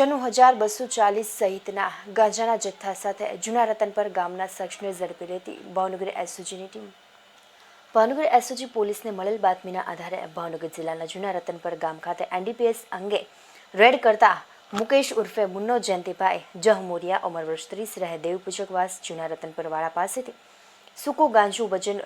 છન્નું હજાર બસો ચાલીસ સહિતના ગાંજાના જથ્થા સાથે જૂના રતનપર ગામના શખ્સને ઝડપી લેતી ભાવનગર એસઓજીની ટીમ. ભાવનગર એસઓજી પોલીસને મળેલ બાતમીના આધારે ભાવનગર જિલ્લાના જૂના રતનપર ગામ ખાતે એનડીપીએસ અંગે રેડ કરતા મુકેશ ઉર્ફે મુન્નો જયંતિભાઈ જહમોરિયા ઉંમર વર્ષ ત્રીસ રહે દેવપૂજકવાસ જૂના રતનપર વાળા પાસેથી સૂકો ગાંજુ વજન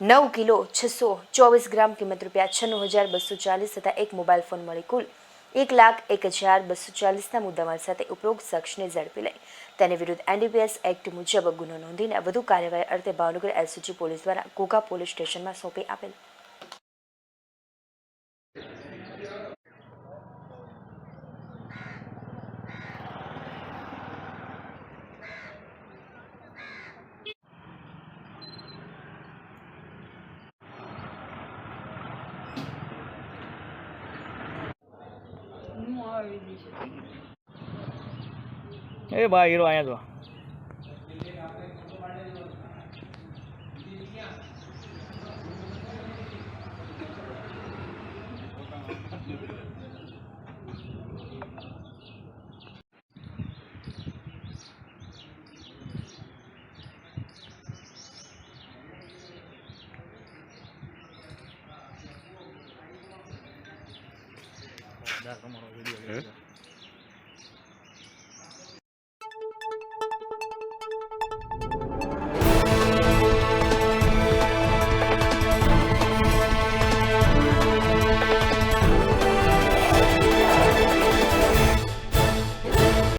નવ કિલો છસો ચોવીસ ગ્રામ કિંમત રૂપિયા છન્નું હજાર બસો ચાલીસ તથા એક મોબાઈલ ફોન મળી કુલ એક લાખ એક હજાર બસો ચાલીસના મુદ્દામાલ સાથે ઉપરોક્ત શખ્સને ઝડપી લઈ. તેની વિરુદ્ધ એનડીપીએસ એક્ટ મુજબ ગુનો નોંધીને વધુ કાર્યવાહી અર્થે ભાવનગર એસઓજી પોલીસ દ્વારા ઘોઘા પોલીસ સ્ટેશનમાં સોંપી આપેલ. એ ભાઈ હીરો અહીંયા જો Claro, cómo no,